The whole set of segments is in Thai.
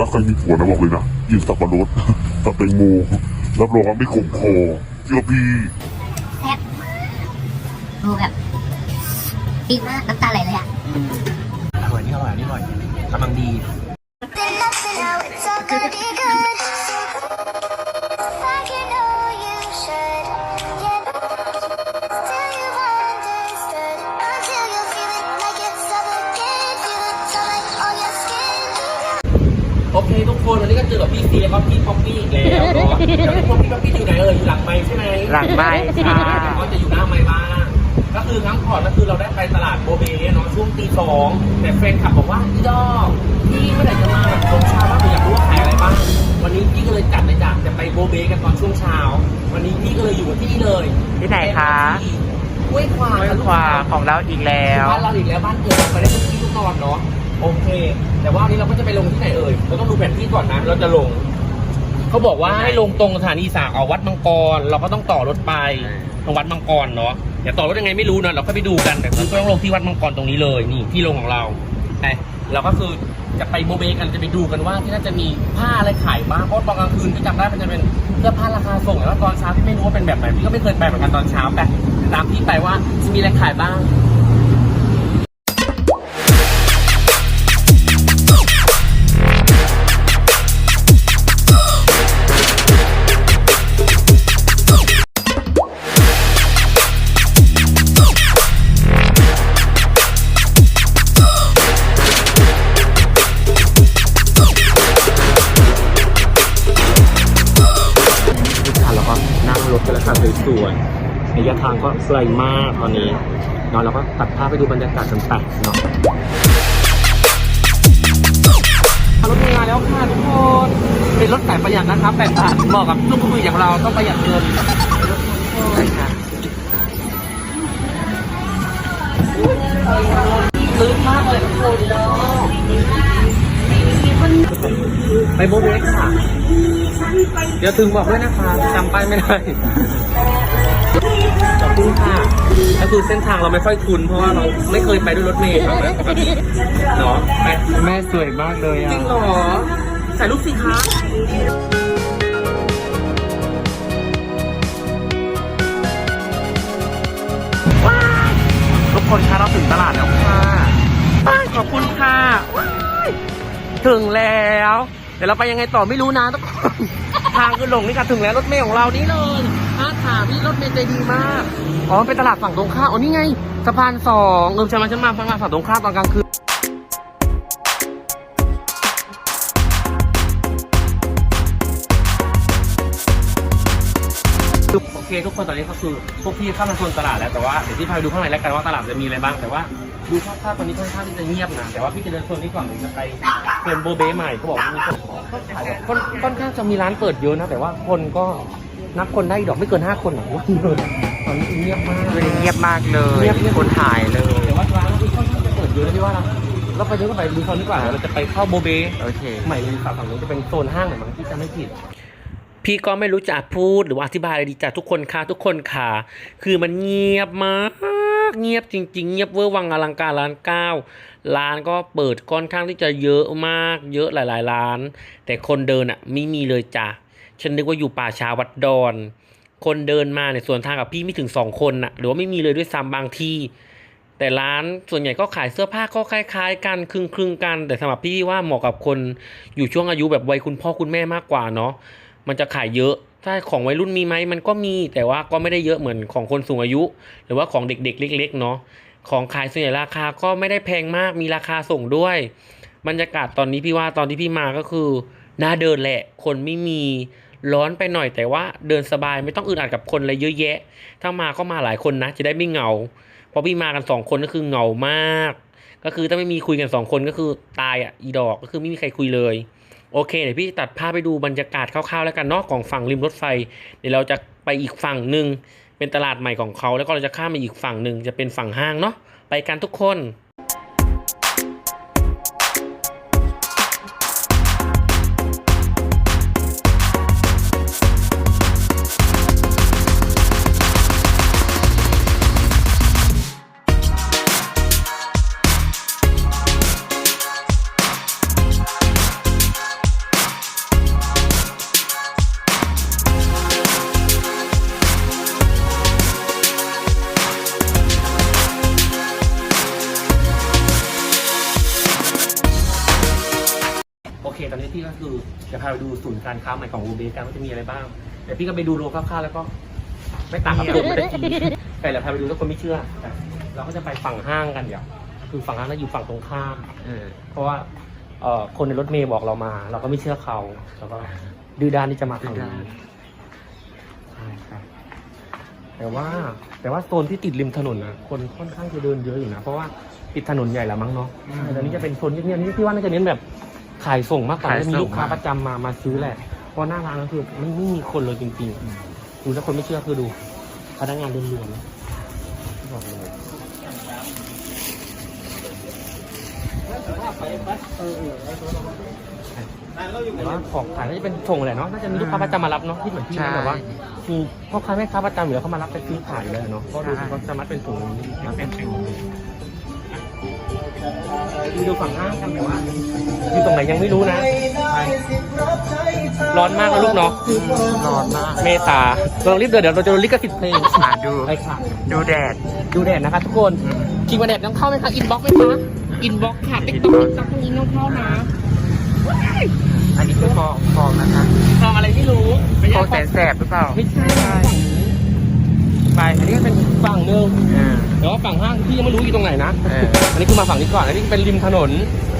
ถ้าใครมีผัวนะบอกเลยนะกินสับปะรดกับแตงโมรับรองว่าไม่ขมคอเชื่อพี่แซ่บดูแบบดีมากน้ำตาไหลเลยอะอร่อยนี่อร่อยนี่อร่อยกำลังดี เคทุกคนวันนี้ก็เจอกับพี่ซีแล้วก็พี่ป๊อปปี้อีกแล้วเนาะเดี๋ยวพี่ป๊อปปี้ป๊อปปี้อยู่ไหนเอ่ยอยู่หลังไมค์ใช่ไหมหลังไมค์ค่ะก็จะอยู่หน้าไมค์บ้างก็คือครั้งก่อนก็คือเราได้ไปตลาดโบเบเนาะช่วงตีสองแต่แฟนคลับบอกว่าพี่ดอกพี่เมื่อไหร่จะมาแบบช่วงเช้าบ้างหนูอยากรู้ว่าขายอะไรบ้างวันนี้พี่ก็เลยจัดเลยจ้ะจะไปโบเบกันตอนช่วงเช้า วันนี้พี่ก็เลยอยู่กับที่นี่เลยที่ไหนคะห้วยขวางห้วยขวางของเราอีกแล้วบ้านเราอีกแล้วบ้านเกิดเราไปได้ทุกที่ทุกนอนเนาะ โอเค แต่ว่าวันนี้เราก็จะไปลงที่ไหนเอ่ยเราต้องดูแผนที่ก่อนนะ เราจะลง เขาบอกว่าให้ลงตรงสถานีสากเอาวัดมังกร เราก็ต้องต่อรถไปตรงวัดมังกรเนาะเดี๋ยวต่อรถยังไงไม่รู้นะเราก็ไปดูกันแต่คือก็ต้องลงที่วัดมังกรตรงนี้เลยนี่ที่ลงของเราไอ้เราก็คือจะไปโบเบกันจะไปดูกันว่าที่นั่นจะมีผ้าอะไรขายบ้างเพราะตอนกลางคืนที่จำได้มันจะเป็นเสื้อผ้าราคาส่งแล้วตอนเช้าที่ไม่รู้ว่าเป็นแบบไหนพี่ก็ไม่เคยไปเหมือนกันตอนเช้าแต่ตามพี่ไปว่าจะมีอะไรขายบ้าง สวยๆระยะทางก็ไกลมากตอนนี้เนาะเราก็ตัดภาพไปดูบรรยากาศกันไปเนาะรถมีมาแล้วค่ะทุกคนเป็นรถสายประหยัดนะครับแปดบาทเหมาะกับลูกมืออย่างเราต้องประหยัดเงินใช่ค่ะซื้อมากเลยทุกคนเนาะ ไปโมเบกค่ะ เดี๋ยวถึงบอกด้วยนะคะจำป้ายไม่ได้ ขอบคุณค่ะก็คือเส้นทางเราไม่ค่อยคุ้นเพราะว่าเราไม่เคยไปด้วยรถเมล์ครับปกติเนาะไปแม่สวยมากเลยจอะริงเหรอถ่ายรูปสิคะทุกคนคะเราถึงตลาดแล้วค่ะป้ายขอบคุณค่ะว้าย ถึงแล้ว เดี๋ยวเราไปยังไงต่อไม่รู้นะทุกคน ทางคือหลงนี่ค่ะถึงแล้วรถเมล์ของเรานี่เลยอาถามพี่รถเมล์ใจดีมาก อ๋อเป็นตลาดฝั่งตรงข้าม อ๋อนี่ไงสะพานสองเออฉันมาฉันมาฝั่งฝั่งตรงข้ามตอนกลางคืน โอเคทุกคนตอนนี้ก็คือพวกพี่เข้ามาโซนตลาดแล้วแต่ว่าเดี๋ยวพี่พาไปดูข้างในแล้วกันว่าตลาดจะมีอะไรบ้างแต่ว่าดูภาพๆตอนนี้ค่อนข้างที่จะเงียบนะแต่ว่าพี่จะเดินโซนนี้ก่อนเดี๋ยวจะไปโซนโบเบ้ใหม่เขาบอกว่ามีคนขายแบบค่อนค่อนข้างจะมีร้านเปิดเยอะนะแต่ว่าคนก็นับคนได้ดอกไม่เกินห้าคนหรอกว่าเลยตอนนี้เงียบมากคือเงียบมากเลยเงียบเงียบคนถ่ายเลยแต่ว่าร้านที่ค่อนข้างจะเปิดเยอะนะพี่ว่านะเราไปเดินเข้าไปดูโซนนี้ก่อนเราจะไปเข้าโบเบ้โอเคใหม่เลยฝั่งนู้นจะเป็นโซนห้างหน่อยมั้งที่จะไม่ผิด พี่ก็ไม่รู้จะพูดหรือว่าอธิบายอะไรดีจ้ะทุกคนค่ะทุกคนค่ะ คือมันเงียบมากเงียบจริง ๆ เงียบเวอร์วังอลังการร้านเก้าร้านก็เปิดค่อนข้างที่จะเยอะมากเยอะหลายๆร้าน แต่คนเดินอะไม่มีเลยจ้ะฉันนึกว่าอยู่ป่าชาวัดดอนคนเดินมาเนี่ยส่วนทางกับพี่ไม่ถึงสองคนน่ะหรือว่าไม่มีเลยด้วยซ้ำบางที่แต่ร้านส่วนใหญ่ก็ขายเสื้อผ้าก็คล้ายๆ กันคลึงๆกัน แต่สำหรับพี่ว่าเหมาะกับคนอยู่ช่วงอายุแบบวัยคุณพ่อคุณแม่มากกว่าเนาะ มันจะขายเยอะ ถ้าของวัยรุ่นมีไหมมันก็มี แต่ว่าก็ไม่ได้เยอะเหมือนของคนสูงอายุ หรือว่าของเด็ก ๆ เล็ก ๆ เนาะของขายส่วนใหญ่ราคาก็ไม่ได้แพงมากมีราคาส่งด้วย บรรยากาศตอนนี้พี่ว่าตอนที่พี่มาก็คือน่าเดินแหละ คนไม่มีร้อนไปหน่อยแต่ว่าเดินสบายไม่ต้องอึดอัดกับคนอะไรเยอะแยะ ถ้ามาก็มาหลายคนนะ จะได้ไม่เหงาเพราะพี่มากันสองคนก็คือเหงามาก ก็คือถ้าไม่มีคุยกันสองคนก็คือตายอะอีดอกก็คือไม่มีใครคุยเลย โอเคเดี๋ยวพี่ตัดภาพไปดูบรรยากาศคร่าวๆแล้วกันเนอกของฝั่งริมรถไฟเดี๋ยวเราจะไปอีกฝั่งหนึ่งเป็นตลาดใหม่ของเขาแล้วก็เราจะข้ามไปอีกฝั่งหนึ่งจะเป็นฝั่งห้างเนาะไปกันทุกคน จะพาไปดูศูนย์การค้าใหม่ของอูเบกันว่าจะมีอะไรบ้างเดี๋ยวพี่ก็ไปดูโลคร่าวๆแล้วก็ ไม่ต่างกับเดิมเมื่อกี้แต่เราพาไปดูแล้วคนไม่เชื่อแต่เราก็จะไปฝั่งห้างกันเดี๋ยว คือฝั่งห้างเราอยู่ฝั่งตรงข้ามเออเพราะว่าเอ่อคนในรถเมย์บอกเรามา เราก็ไม่เชื่อเขาเราก็ดื้อด้านที่จะมาฝั่งนี้ใช่ครับแต่ว่า แต่ว่าโซนที่ติดริมถนนนะคนค่อนข้างจะเดินเยอะอยู่นะเพราะว่าติดถนนใหญ่แล้วมั้งเนาะแต่ตอนนี้จะเป็นโซนเงียบๆนี่พี่ว่าน่าจะเน้นแบบ ขายส่งมากกว่าจะมีลูกค้าประจำมามาซื้อแหละเพราะหน้าร้านก็คือไม่ไม่มีคนเลยจริงๆดูถ้าคนไม่เชื่อคือดู พนักงานล้วนๆนะบอกเลยแต่ว่าของขายน่าจะเป็นส่งแหละเนาะน่าจะมีลูกค้าประจำมารับเนาะที่เหมือนพี่ใช่นะแบบว่า มีพ่อค้าแม่ค้าประจำอยู่แล้วเขามารับไปซื้อขายเลยเนาะก็ดูเขาจะมัดเป็นถุงมาเป็นถุง ดูดูฝั่งห้างกันแต่ว่าอยู่ตรงไหนยังไม่รู้นะ ร้อนมากนะลูกเนาะ ร้อนมากเมษาเรารีบเดินเดี๋ยวเราจะโดนลิขสิทธิ์เพลงอะดูไปค่ะ ดูแดด ดูแดดนะคะทุกคนจริงวันแดดต้องเข้าไหมคะ อินบ็อกไหมคะ อินบ็อกค่ะติ๊กต็อกติ๊กต็อกนี้ต้องเข้านะ อันนี้คือฟองฟองนะคะทำอะไรไม่รู้ฟองแสนแสบหรือเปล่า ไม่ใช่ ไปอันนี้ก็เป็นฝั่งหนึ่งเออแต่ว่าฝั่งห้างพี่ยังไม่รู้อยู่ตรงไหนนะเออ อันนี้คือมาฝั่งนี้ก่อนอันนี้เป็นริมถนน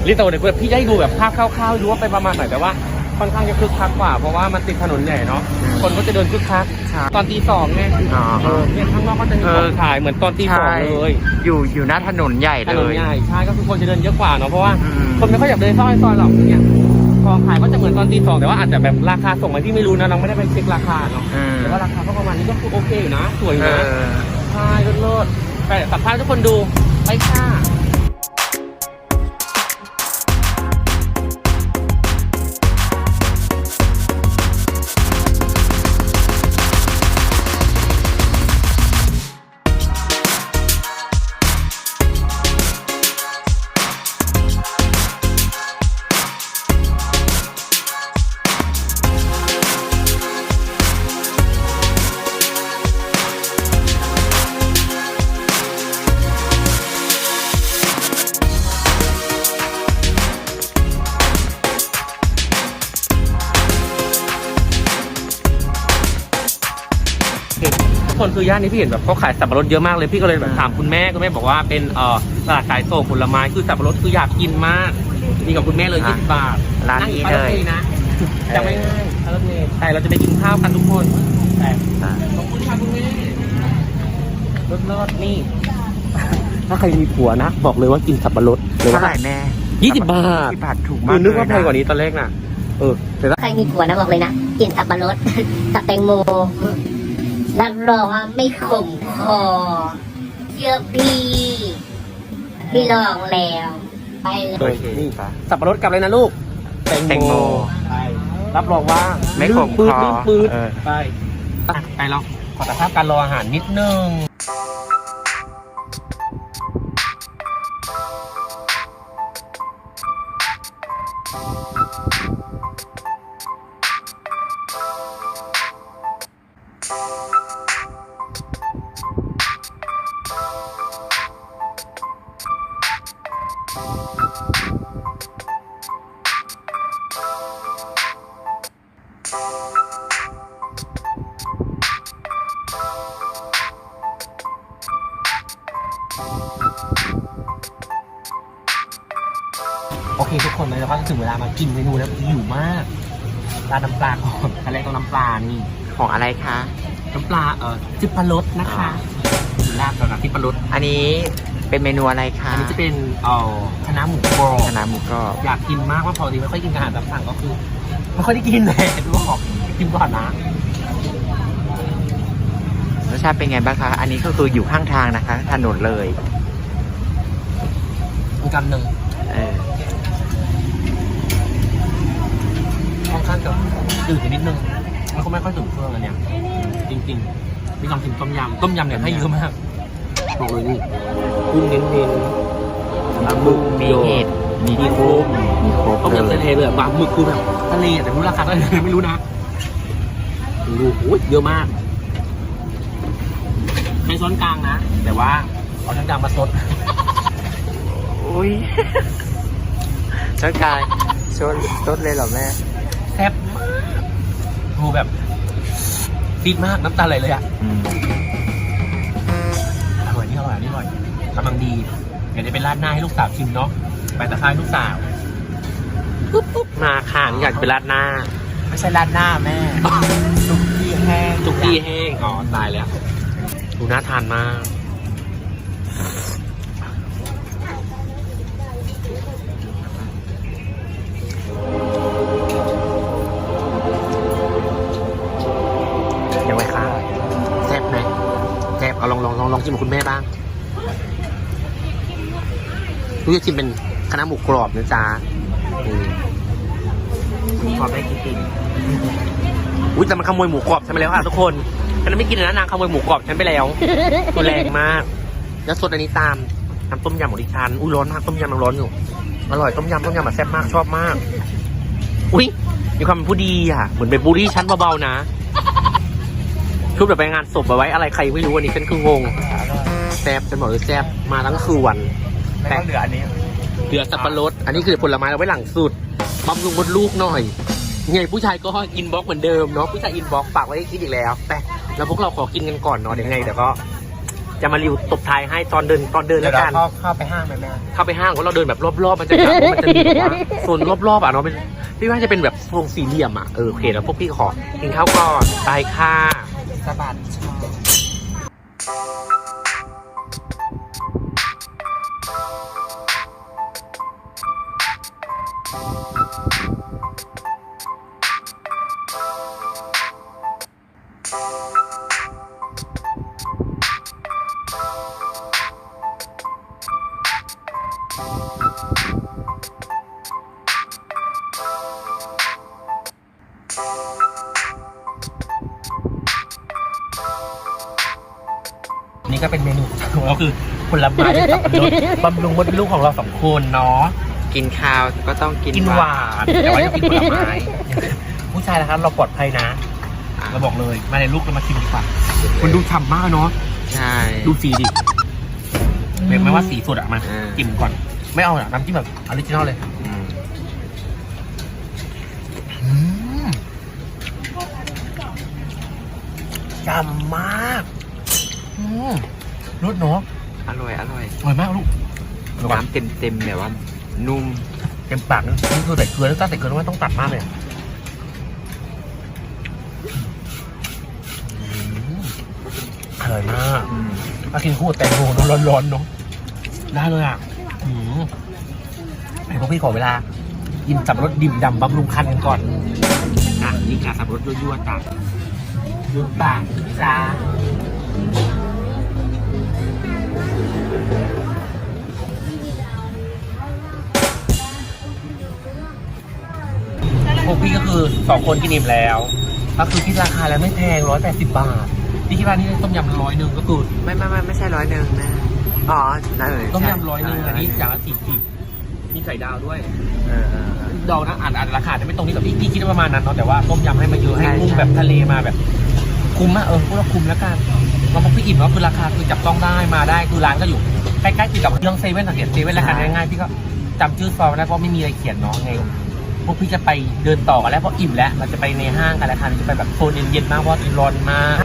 ริมถนนเดี๋ยวพี่จะให้ดูแบบภาพคร่าวๆดูว่าไปประมาณไหนแต่ว่าค่อนข้างจะคึกคักกว่า เพราะว่ามันติดถนนใหญ่เนาะคนก็จะเดินคึกคักใช่ตอนตีสองไงอ๋อเออเนี่ยข้างนอกก็จะมีของขายเหมือนตอนตีสองเลยอยู่อยู่หน้าถนนใหญ่ถเลนนย ใหญ่ใช่ก็คือคนจะเดินเยอะกว่าเนาะเพราะว่าอืม คนไม่ค่อยอยากเดินซอยซอยหรอกเนี่ย ของขายก็จะเหมือนตอนตีสองแต่ว่าอาจจะแบบราคาส่งมาที่ไม่รู้นะเราไม่ได้ไปเช็คราคาเนาะเออแต่ว่าราคาก็ประมาณนี้ก็คือโอเคอยู่นะ สวยอยู่เอนะอ ใช่เลิศๆแต่สัมภาษณ์ทุกคนดูไปค่ะ คนคือย่านนี้พี่เห็นแบบเขาขายสับปะรดเยอะมากเลยพี่ก็เลยแบบถามคุณแม่คุณแม่บอกว่าเป็นเอ่อตลาดขายส่งผลไม้คือสับปะรดคืออยากกินมากนี่กับคุณแม่เลยอะ20บาทร้านนี้งอยู่เลยป้รถมนะจะไม่ง่ายป้ายรถเมล์แต่เราจะไปกินข้าวกันทุกคนแต่อะขอบคุณค่ะคุณแม่รถรอดนี่ ถ้าใครมีผัวนะ บอกเลยว่ากินสับปะรดเลยเท่าว่า ไหร่แม่ยี่สิบบาท ยี่สิบบาทถูกคืมากอนึกว่าแพเลยงกว่านี้ตอนแรกน่ะเออแต่ถ้า ใครมีผัวนะบอกเลยนะ กินสับปะรด กับแตงโม รับรองว่าไม่ขมคอเชื่อพี่พี่ลองแล้ว ไปเลย โอเค นี่ค่ะสับปะรดกับอะไรนะลูกแตงโมใช่รับรองว่าไม่ขมปืดคอลื่นปืดเออ ไปอะไปเราขอตัดภาพการรออาหารนิดนึง ร้านน้ำปลาก่อนอะไรต้องน้ำปลานี่ ของอะไรคะ น้ำปลาเอ่อจิปปารสนะคะลาบกับน้ำจิปปารสอันนี้เป็นเมนูอะไรคะอันนี้จะเป็นเอ่อคณะหมูกรอบคณะหมูกรอบอยากกินมากว่าพอดีไม่ค่อยกินอาหารตามสั่งก็คือไม่ค่อยได้กินเลยดูบอกกินก่อนนะรสชาติเป็นไงบ้างคะ อันนี้ก็คืออยู่ข้างทางนะคะ ถนนเลยอีกคำหนึ่งเออ ค่อนข้างจะจืดไปนิดนึงแล้วก็ไม่ค่อยถึงเครื่องอันเนี้ยจริงๆมีความถึงต้มยำต้มยำเนี่ยให้เยอะมากบอกเลยนี่กุ้งเน้นๆปลาหมึกมีเห็ดมีมีโค้งมีครบต้มยำเลทะยเลเลยอะปลาหมึกคือแบบทะเลอะแต่ไม่รู้ราคาเท่าไหร่ไม่รู้นะดูโอ้ยเยอะมากใช้ช้อนกลางนะ แต่ว่าเอาช้อนกลางมาซดอุ้ยร่างกายชดชดเลยเหรอแม่ แซ่บมากดูแบบดีมากน้ำตาไหลเลยอะอืมอร่อยนี่อร่อยอันนี่อร่อยกำลังดี เดี๋ยวจะเป็นราดหน้าให้ลูกสาวชิมเนาะไปตะไคร้ลูกสาวปุ๊บปุ๊บมาค่ะนี่อยากเป็นราดหน้า ไม่ใช่ราดหน้าแม่ซุกี้แห้งจุกี้แห้งอ๋อตายแล้วดูน่าทานมากยั ลองลองลองลองชิมกับคุณแม่บ้างลูกจะชิมเป็นคณะน้าหมูกรอบนะจ๊ะนี่ขอได้กินกินอุ้ยแต่มันขโมยหมูกรอบฉันไปแล้วค่ะทุกคนฉันไม่กินนะนางขโมยหมูกรอบฉันไปแล้วตัวแรงมาก แล้วสดอันนี้ตามน้ำต้มยำของดิฉันอุ้ยร้อนมากต้มยำยังร้อนอยู่อร่อยต้มยำต้มยำแบบแซ่บมากชอบมาก อุ้ยมีความเป็นผู้ดีอะเหมือนเป็นบูลลี่ฉันเบาๆนะ ชุดแบบไปงานศพเอาไว้อะไรใครไม่รู้อันนี้ฉันคืองงแซ่บฉันบอกเลยแซ่บมาทั้งคืนแล้วก็เหลืออันนี้เหลือสับปะรดอันนี้คือผลไม้เอาไว้หลังสุดบำรุงมดลูกหน่อยไงผู้ชายก็อินบ็อกเหมือนเดิมเนาะผู้ชายอินบ็อกฝากไว้ให้คิดอีกแล้วแต่แล้วพวกเราขอกินกันก่อนเนาะเดี๋ยวไงเดี๋ยวก็จะมารีวิวตบท้ายให้ตอนเดินตอนเดินเดี๋ยแล้ววเรากันเข้าเข้าไปห้างไหมแม่เข้าไปห้างก็เราเดินแบบรอบๆมันจะแบบมันจะมีแบบว่าโซนรอบๆอะเนาะเป็นพี่ว่าจะเป็นแบบทรงสี่เหลี่ยมอะเออโอเคแล้วพวกพี่ขอกินข้าวก่อนตายค่ะ สะบัด ผลไม้ที่บำรุงมดลูกของเราสองคนเนาะกินข้าวก็ต้องกินกินหวานแต่ว่ายังกินผลไม้ผู้ชายนะครับเราปลอดภัยนะเราบอกเลยมาในลูกเรามาชิมดีกว่ามันดูฉ่ำมากเนาะใช่ดูสีดิไม่ว่าสีสดอะมาอ่าจิ้มก่อน ไม่เอาอะน้ำจิ้มแบบออริจินอลเลยอืมฉ่ำมากอืมรสเนาะ อร่อยอร่อยอร่อยมากลูกระวังน้ำเต็มเต็มๆแบบว่า นุ่มเต็มปากนะนี่คือใส่เกลือแล้วถ้าใส่เกลือแล้วมันต้องตัดมากเลยอะอืมอร่อยมากอืมถ้ากินคู่กับแตงโมเนอะร้อนๆเนาะได้เลยอะอืมไอ้พวกพี่ขอเวลา กินสับปะรดดิ่มดำบำรุงคันกันก่อน อะ นี่ค่ะสับปะรดยั่วๆจ้ะยั่วปากจ้า พวกพี่ก็คือสองคนกินอิ่มแล้ว ก็คือคิดราคาแล้วไม่แพงร้อยแปดสิบบาทที่คิดว่านี่ต้มยำร้อยหนึ่งก็คือไม่ไม่ไม่ไม่ใช่ร้อยหนึ่งนะ อ๋อนั่นเลยต้มใช่ยำร้อยหนึ่งอันนี้อย่างละสี่สิบมีไข่ดาวด้วยเออเออเออดอกนะอ่านอ่านราคาจะไม่ตรงนี้กับพี่พี่คิดว่าประมาณนั้นเนาะแต่ว่าต้มยำให้มาเยอะให้ใช่กุ้งใช่แบบทะเลมาแบบ คุ้มอะเออพวกเราคุ้มแล้วกันเราบอกพี่อิ่มเนาะคือราคาคือจับต้องได้มาได้คือร้านก็อยู่ใกล้ๆติดกับเรื่องเซเว่นสังเกตเซเว่นราคาง่ายๆพี่ก็จำชื่อซอยไม่ได้เพราะไม่มีอะไรเขียนเนาะไง พวกพี่จะไปเดินต่อกันแล้วเพราะอิ่มแล้วเราจะไปในห้างกันแล้วค่ะเราจะไปแบบโซนเย็นๆมากเพราะร้อนมาก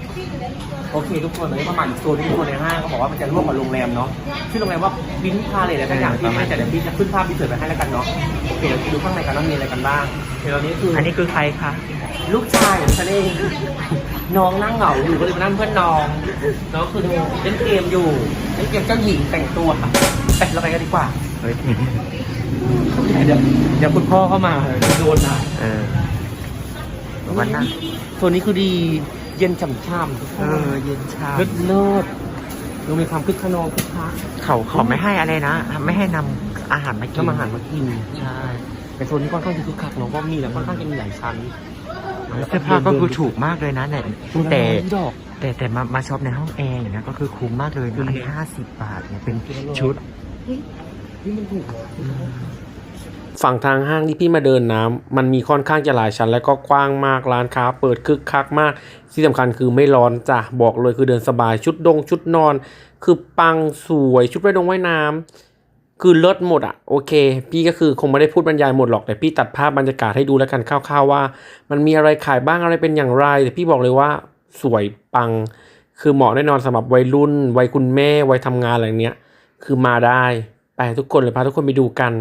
โอเคทุกคนตอนนี้ประมาณโซนที่โซนในห้างเขาบอกว่ามันจะร่วมกับโรงแรมเนาะชื่อโรงแรมว่าบินพาเลยอะไรสักอย่างที่ไม่แต่เดี๋ยวพี่จะขึ้นภาพพี่เสิร์ฟไปให้แล้วกันเนาะโอเคเดี๋ยวดูข้างในกันว่ามีอะไรกันบ้างเดี๋ยวตอนนี้คืออัอันนี้คือใครคะลูกชายของฉันเองน้องนั่งเหงาอยู่ก็เลยมานั่งเพื่อนน้องน้องคือเล่นเกมอยู่เล่นเกมเจ้าหญิงแต่งตัวค่ะไปเราไปกันดีกว่า เฮ้ยเดี๋ยวเดี๋ยวคุณพ่อเข้ามาโดนนะเออวันนั้นโซนนี้คือดีเย็นฉ่ำๆทุกคเอนอเย็นชาเลิศเลิศดูมีความคึกขนองคึกคักเขาเขาไม่ให้อะไรนะ ไม่ให้นำอาหารมากินน้ำอาหารมากินใช่แต่โซนนี้ค่อนข้างจะคึกคักเนาะเพราะมีแล้วค่อนข้างจะมีหลายชั้นเสื้อผ้าก็คือถูกมากเลยนะเนี่ยแต่ดอกแต่แต่มามาช็อปในห้องแอร์อย่างเงี้ยก็คือคุ้มมากเลยคุ้มนะเลยห้าสิบบาทเนี่ยเป็นชุดนี่มันถูก ฝั่งทางห้างที่พี่มาเดินน้ำมันมีค่อนข้างจะหลายชั้น และก็กว้างมากร้านค้า เปิดคึกคักมาก ที่สำคัญคือไม่ร้อนจ้ะบอกเลยคือเดินสบายชุดดงชุดนอน คือปังสวยชุดว่ายดงว่ายน้คือเลิศหมดอะโอเค พี่ก็คือคงไม่ได้พูดบรรยายหมดหรอกแต่พี่ตัดภาพบรรยากาศให้ดูแล้วกันคร่าวๆว่า มันมีอะไรขายบ้างอะไรเป็นอย่างไร แต่พี่บอกเลยว่าสวยปัง คือเหมาะแน่นอนสำหรับวัยรุ่น วัยคุณแม่วัยทำงานอะไรเนี้ยคือมาได้ ไปทุกคนเลยพาทุกคนไปดูกัน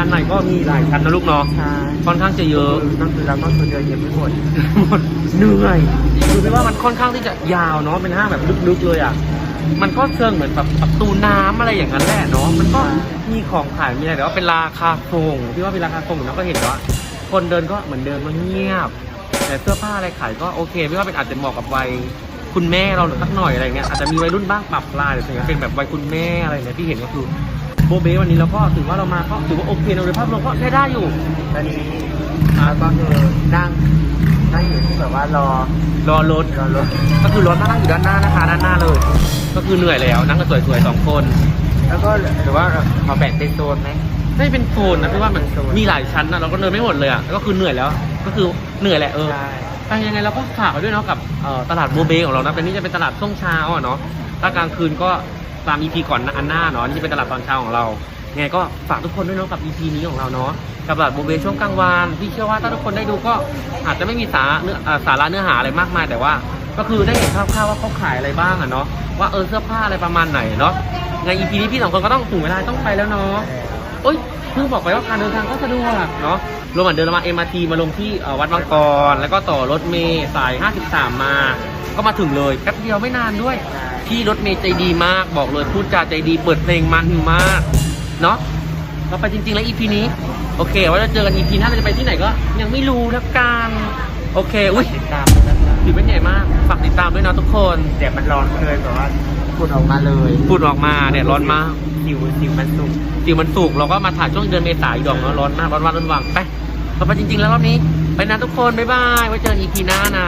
าได้กี่ด้านในก็มีหลายชั้นนะลูกเนาะใช่ค่อนข้างจะเยอะนั่นคือเราก็คือเดินยังไม่หมดหมดเหนื่อยคือไม่ว่ามันค่อนข้างที่จะยาวเนาะเป็นห้างแบบลึกๆเลยอะมันก็เชิงเหมือนแบบประตูน้ำอะไรอย่างนั้นแหละเนาะมันก็มีของขายมีอะไรแต่ว่าเป็นราคาส่งที่ว่าเป็นราคาส่งเราก็เห็นว่าคนเดินก็เหมือนเดินมันเงียบ แต่เสื้อผ้าอะไรขายก็โอเคไม่ว่าเป็นอาจจะเหมาะกับวัยคุณแม่เราหรือสักหน่อยอะไรเงี้ยอาจจะมีวัยรุ่นบ้างปรับปลายหรืออะไรเงี้ยเป็นแบบวัยคุณแม่อะไรเนี่ยที่เห็นก็คือ โบเบ้วันนี้เราก็ถือว่าเรามาก็ถือว่าโอเคนะโดยภาพรวมก็ใช้ได้อยู่ ตอนนี้แล้วก็คือนั่งนั่งอยู่ที่แบบว่ารอรอรถรอรถก็คือรถนั่งอยู่ด้านหน้านะคะด้านหน้าเลย ก็คือเหนื่อยแล้วนั่งกันสวยๆสองคน แล้วก็หรือว่ามาแบ่งเป็นโซนไหมไม่เป็นโซนนะพี่ว่ามันเป็นโซนมีหลายชั้นนะเราก็เดินไม่หมดเลยอะก็คือเหนื่อยแล้ว ก็คือเหนื่อยแหละเออใช่แต่ยังไงเราก็ฝากไว้ด้วยเนาะกับเอ่อตลาดโบเบของเรานะเป็นนี่จะเป็นตลาดช่วงเช้าอะเนาะถ้ากลางคืนก็ ตาม EP ก่อนอันหน้าเนาะนี่จะเป็นตลาดตอนเช้าของเราไงก็ฝากทุกคนด้วยเนาะกับ EP นี้ของเราเนาะกับตลาดโบเบช่วงกลางวันพี่เชื่อว่าถ้าทุกคนได้ดูก็อาจจะไม่มีสาระเนื้ออ่าสาระเนื้อหาอะไรมากมายแต่ว่า ก็คือได้เห็นคร่าวๆว่าเขาขายอะไรบ้างอะเนาะว่าเออเสื้อผ้าอะไรประมาณไหนเนาะไง EP นี้พี่สองคนก็ต้องถึงเวลาต้องไปแล้วเนาะเอ้ย เพิ่งบอกไปว่าการเดินทางก็สะดวกเนาะรวมเหมือนเดินมา MRT มาลงที่เอ่อวัดบางกร แล้วก็ต่อรถเมย์สาย 53 มา ก็มาถึงเลยแป๊บเดียวไม่นานด้วย พี่รถเมย์ใจดีมากบอกเลยพูดจาใจดีเปิดเพลงมันมากเนาะเราไปจริงๆแล้ว EP นี้ โอเคว่าจะเจอกัน EP หน้าเราจะไปที่ไหนก็ ยังไม่รู้แล้วกันโอเค อุ้ยติดตามนะครับถือเป็นใหญ่มาก ฝากติดตามด้วยนะทุกคนเดี๋ยวมันร้อนเลยแบบว่า พูดออกมาเลยพูดออกมาเนี่ยร้อนมากสิวสิวมันสุกสิวมันสุกเราก็มาถ่ายช่วงเดือนเมษายนดอกเนาะร้อนมากร้อนวันร้อนวังไปต่อไปจริง ๆ แล้วรอบนี้ ไปนะทุกคน บ๊ายบายไว้เจอกันอีพีหน้านะ